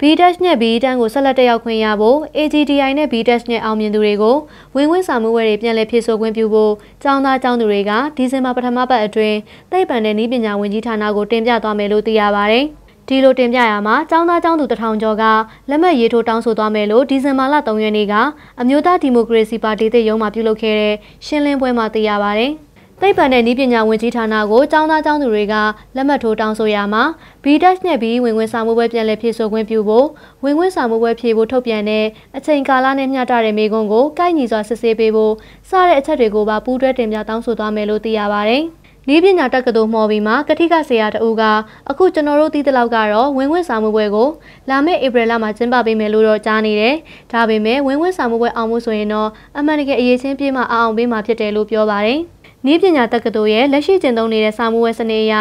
B-Dash နဲ့ B-Tan ကိုဆက်လက်တက်ရောက်ခွင့်ရဖို့ AGDI နဲ့ B-Dash နဲ့အောင်မြင်သူတွေကိုဝင်ဝင်စာမှုဝဲတွေပြန်လည်ဖြည့်ဆို့ခွင့်ပြုဖို့ကျောင်းသားကျောင်းသူတွေကဒီဇင်ဘာပထမပတ်အတွင်းသိပ္ပံနဲ့နည်းပညာဝန်ကြီးဌာနကိုတင်ပြသွားမယ်လို့သိရပါတယ်။ဒီလိုတင်ပြရမှာចောင်းသားចောင်းသူတထောင်ကျော်ကလက်မှတ်ရေးထိုးတောင်းဆိုသွားမယ်လို့ဒီဇင်ဘာလ3ရက်နေ့ကအမျိုးသားဒီမိုကရေစီပါတီတရုံးမှပြုလုပ်ခဲ့တဲ့ရှင်းလင်းပွဲမှာသိရပါဗျ။ သိပ္ပံနဲ့နည်းပညာဝန်ကြီးဌာနကိုចောင်းသားចောင်းသူတွေကလက်မှတ်ထိုးတောင်းဆိုရမှာ B-Dash နဲ့ B ဝင်ဝင်စာမှုပွဲပြန်လည်ဖြည့်ဆို့ခွင့်ပြုဖို့ဝင်ဝင်စာမှုပွဲဖြည့်ဖို့ထုတ်ပြန်တဲ့အချိန်ကာလနဲ့မျှတတဲ့မေကွန်းကိုကိုက်ညီစွာစစ်ဆေးပေးဖို့စတဲ့အချက်တွေကိုပါပူးတွဲတင်ပြတောင်းဆိုသွားမယ်လို့သိရပါဗျ။လေးပညာတက္ကသိုလ်မှော်ပြီးမှကတိကဆရာတဦးကအခုကျွန်တော်တို့သိတဲ့လောက်ကတော့ဝင်းဝင်းစာမှုပွဲကိုလာမယ့်ဧပြီလမှာကျင်းပပေးမယ်လို့တော့ကြားနေတယ်။ဒါပေမဲ့ဝင်းဝင်းစာမှုပွဲအောင်မှုဆိုရင်တော့အမှန်တကယ်အရေးချင်းပြေးမှအောင်ပေးမှဖြစ်တယ်လို့ပြောပါတယ်။ နည်းပညာတက္ကသိုလ်ရဲ့လက်ရှိကျင့်သုံးနေတဲ့စာမှုဝဲစနစ်အရ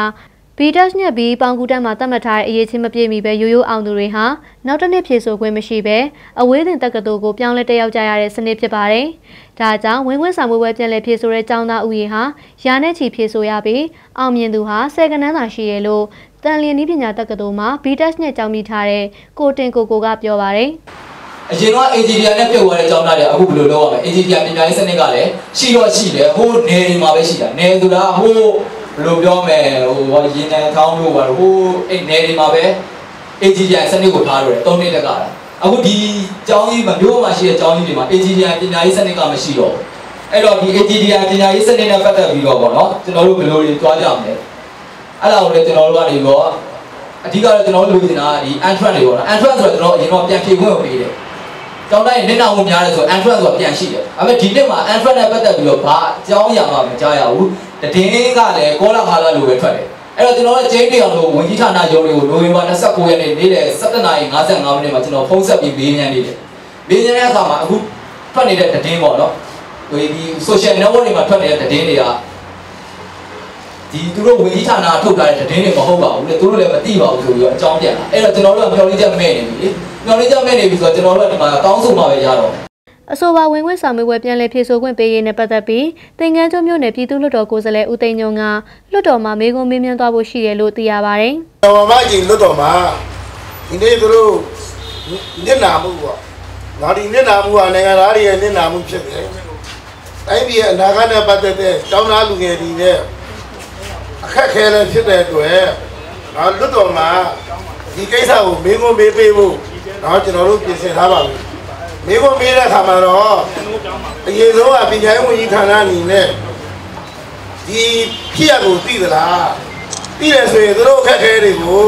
B-Dash နဲ့ B ပေါင်ကူတန်းမှာသတ်မှတ်ထားတဲ့အရေးချင်းမပြည့်မီပဲရိုးရိုးအောင်သူတွေဟာနောက်တစ်နှစ်ဖြည့်ဆို့ခွင့်မရှိပဲအဝေးသင်တက္ကသိုလ်ကိုပြောင်းလဲတက်ရောက်ကြရတဲ့စနစ်ဖြစ်ပါတယ်။ဒါကြောင့်ဝင်းဝင်းစာမှုပွဲပြန်လည်ဖြည့်ဆို့တဲ့ကျောင်းသားဦးရေဟာရာနဲ့ချီဖြည့်ဆို့ရပြီးအောင်မြင်သူဟာဆယ်ကနန်းသာရှိရလို့တန်လျင်နည်းပညာတက္ကသိုလ်မှာ B-Dash နဲ့ကြောင်းမိထားတဲ့ကိုတင်ကိုကိုကပြောပါတယ်။ အရင်က engineer နဲ့ပြုတ်သွားတဲ့ကျောင်းသားတွေအခုဘယ်လိုလုပ်ရမလဲ engineer ပညာရေးစနစ်ကလည်းရှိတော့ရှိတယ်ဟိုနယ်တွေမှာပဲရှိတာနယ်ဆိုတာဟိုဘယ်လိုပြောမလဲဟိုရင်းနှံထောင်းလို့ပါဟိုအဲ့နယ်တွေမှာပဲ engineer စနစ်ကိုထားလို့တယ်၃နှစ်တက်ကတာအခုဒီကျောင်းကြီးမှာမြို့မှာရှိတဲ့ကျောင်းကြီးတွေမှာ engineer ပညာရေးစနစ်ကမရှိတော့ဘူးအဲ့တော့ဒီ engineer ပညာရေးစနစ်နဲ့ပတ်သက်ပြီးတော့ပေါ့နော်ကျွန်တော်တို့ဘယ်လိုတွေတွားကြမလဲအဲ့ဒါကိုလည်းကျွန်တော်တို့ကနေတော့အဓိကတော့ကျွန်တော်တို့လိုချင်တာဒီ entrance တွေပေါ့နော် entrance ဆိုတော့ကျွန်တော်အရင်တော့ပြန်ဖြေခွင့်ပေးတယ် ကျောင်းတိုင်းနစ်နာမှုများတယ်ဆို entrance ဆိုတာပြန်ရှိတယ်။ဒါပေမဲ့ဒီနှစ်မှာ entrance နဲ့ပတ်သက်ပြီးတော့ဘာအကြောင်းအရာမှမကြားရဘူး။တည်င်းကလည်းကောလာဟာလာလိုပဲထွက်တယ်။အဲ့တော့ကျွန်တော်တို့ကျင်းတရားလို့ဝန်ကြီးဌာနရုံးတွေကိုနိုဝင်ဘာ29ရက်နေ့နေ့လယ်17:55မိနစ်မှာကျွန်တော်ဖုန်းဆက်ပြီးမေးမြန်းနေတယ်။မေးမြန်းတဲ့အခါမှာအခုထွက်နေတဲ့တည်င်းပေါ့နော်။ဒီဒီ social network တွေမှာထွက်နေတဲ့တည်င်းတွေကဒီသူတို့ဝန်ကြီးဌာနထုတ်ထားတဲ့တည်င်းတွေမဟုတ်ပါဘူးလေသူတို့လည်းမသိပါဘူးဆိုပြီးတော့အကြောင်းပြန်လာအဲ့တော့ကျွန်တော်တို့ကပြောလေးချက်မဲ့နေပြီလေ ညောင်လေးချက်မဲ့နေပြီဆိုတော့ကျွန်တော်တို့ကဒီမှာကောင်းဆုံးမှာပဲရတော့အဆိုပါဝင်ခွင့်စာမေးပွဲပြန်လည်ဖြေဆိုခွင့်ပေးရေးနဲ့ပတ်သက်ပြီးတင်ငန်းကျွန်းမြို့နယ်ပြည်သူ့လွှတ်တော်ကိုယ်စားလှယ်ဦးသိန်းညုံကလွှတ်တော်မှာမေးခွန်းမေးမြန်းသွားဖို့ရှိတယ်လို့သိရပါတယ်။တော်မကြီးလွှတ်တော်မှာဒီနေ့သူတို့ညနာမှုပေါ့။ငါဒီညနာမှုကနိုင်ငံသားတွေရဲ့ညနာမှုဖြစ်တယ်။တိုင်းပြည်ရဲ့အနာဂတ်နဲ့ပတ်သက်တဲ့တောင်းတလူငယ်တွေနဲ့အခက်ခဲလည်းဖြစ်တဲ့အတွက်ငါလွတ်တော်မှာဒီကိစ္စကိုမင်းကုန်းမေးပေးဖို့ တော့ကျွန်တော်တို့ပြင်ဆင်ထားပါပြီမင်းကုန်းမေးတဲ့အခါမှာတော့အရင်ဆုံးကပညာရေးဝန်ကြီးဌာနအနေနဲ့ဒီဖြစ်ရကိုသိသလားသိတယ်ဆိုရင်တို့အခက်ခဲတွေကို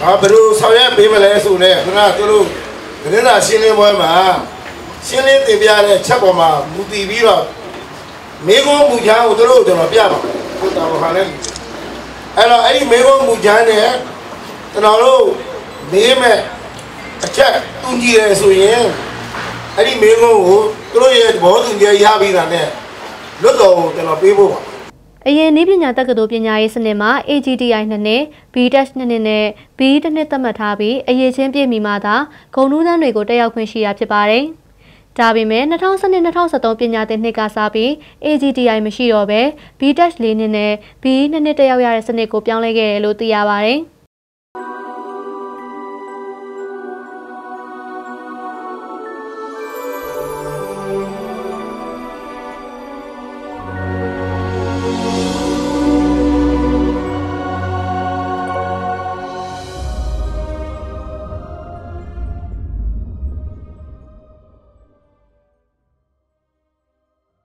ဟာဘယ်လိုဆောင်ရွက်ပေးမလဲဆိုတော့ခုနကတို့သတင်းစာရှင်းလင်းပွဲမှာရှင်းလင်းတင်ပြတဲ့ချက်ပေါ်မှာမူတည်ပြီးတော့မေကုန်းမူချမ်းကိုတို့ကျွန်တော်ပြပါမယ်ကိုတာဘာလဲအဲ့တော့အဲ့ဒီမေကုန်းမူချမ်းနဲ့ကျွန်တော်တို့မေးမဲ့ အချက်တူညီရဆိုရင်အဲ့ဒီမေကုန်းကိုသူတို့ရဲ့ဘောတူညီရပြီးတာနဲ့လွတ်တော်ကိုကျွန်တော်ပေးဖို့ပါအရင်နည်းပညာတက္ကသိုလ်ပညာရေးစနစ်မှာ AGTI နှစ်နှစ် B-Dash နှစ်နှစ်နဲ့ B တစ်နှစ်သတ်မှတ်ထားပြီးအရေးချင်းပြည့်မီမှသာဂုဏ်ထူးသန်းတွေကိုတက်ရောက်ခွင့်ရှိတာဖြစ်ပါတယ်။ဒါပေမဲ့2012-2013ပညာသင်နှစ်ကစပြီး AGTI မရှိတော့ဘဲ B-Dash ၄နှစ်နဲ့ B 2နှစ်တက်ရောက်ရတဲ့စနစ်ကိုပြောင်းလဲခဲ့တယ်လို့သိရပါတယ်။